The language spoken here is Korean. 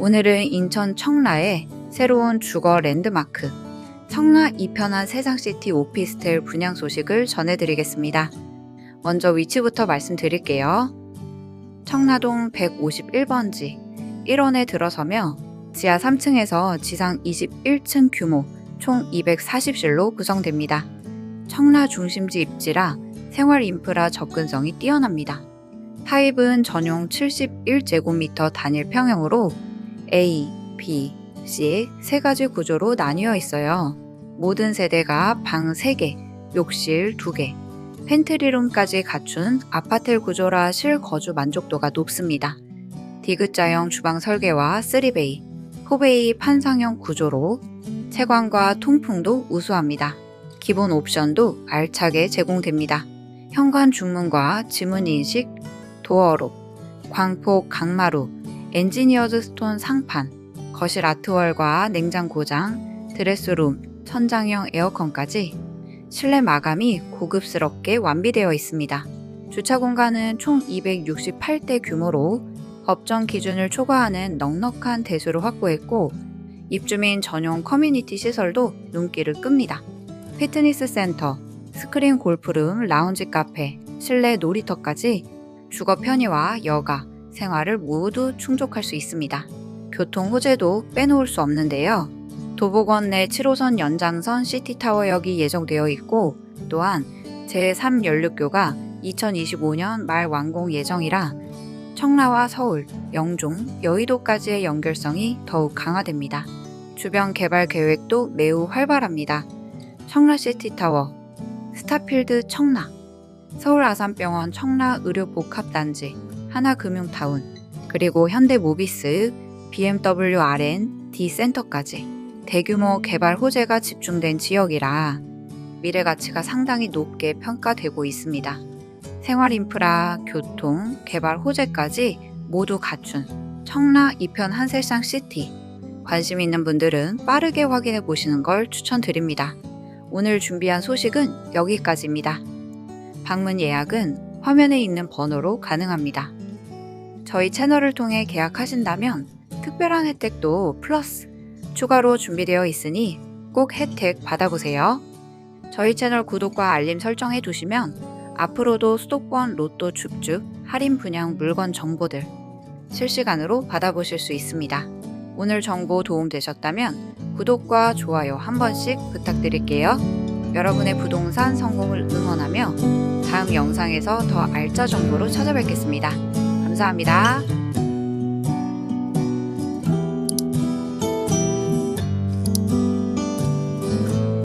오늘은 인천 청라의 새로운 주거 랜드마크 청라 이편한 세상시티 오피스텔 분양 소식을 전해드리겠습니다. 먼저 위치부터 말씀드릴게요. 청라동 151번지 1원에 들어서며 지하 3층에서 지상 21층 규모 총 240실로 구성됩니다. 청라 중심지 입지라 생활 인프라 접근성이 뛰어납니다. 타입은 전용 71제곱미터 단일 평형으로 A, B, C 세 가지 구조로 나뉘어 있어요. 모든 세대가 방 3개, 욕실 2개, 팬트리룸까지 갖춘 아파트 구조라 실거주 만족도가 높습니다. 디귿자형 주방 설계와 3베이, 4베이 판상형 구조로 채광과 통풍도 우수합니다. 기본 옵션도 알차게 제공됩니다. 현관 중문과 지문 인식, 도어록, 광폭 강마루, 엔지니어드 스톤 상판, 거실 아트월과 냉장 고장, 드레스룸, 천장형 에어컨까지 실내 마감이 고급스럽게 완비되어 있습니다. 주차 공간은 총 268대 규모로 법정 기준을 초과하는 넉넉한 대수를 확보했고 입주민 전용 커뮤니티 시설도 눈길을 끕니다. 피트니스 센터, 스크린 골프룸, 라운지 카페, 실내 놀이터까지 주거 편의와 여가, 생활을 모두 충족할 수 있습니다. 교통 호재도 빼놓을 수 없는데요. 도보권 내 7호선 연장선 시티타워역이 예정되어 있고 또한 제3연륙교가 2025년 말 완공 예정이라 청라와 서울, 영종, 여의도까지의 연결성이 더욱 강화됩니다. 주변 개발 계획도 매우 활발합니다. 청라시티타워, 스타필드 청라, 서울 아산병원 청라 의료복합단지, 하나금융타운, 그리고 현대모비스, BMW RN, D센터까지 대규모 개발 호재가 집중된 지역이라 미래 가치가 상당히 높게 평가되고 있습니다. 생활 인프라, 교통, 개발 호재까지 모두 갖춘 청라 이편 한세상 시티. 관심 있는 분들은 빠르게 확인해 보시는 걸 추천드립니다. 오늘 준비한 소식은 여기까지입니다. 방문 예약은 화면에 있는 번호로 가능합니다. 저희 채널을 통해 계약하신다면 특별한 혜택도 플러스 추가로 준비되어 있으니 꼭 혜택 받아보세요. 저희 채널 구독과 알림 설정해 두시면 앞으로도 수도권 로또 줍줍 할인 분양 물건 정보들 실시간으로 받아보실 수 있습니다. 오늘 정보 도움되셨다면 구독과 좋아요 한 번씩 부탁드릴게요. 여러분의 부동산 성공을 응원하며 다음 영상에서 더 알짜 정보로 찾아뵙겠습니다. 감사합니다.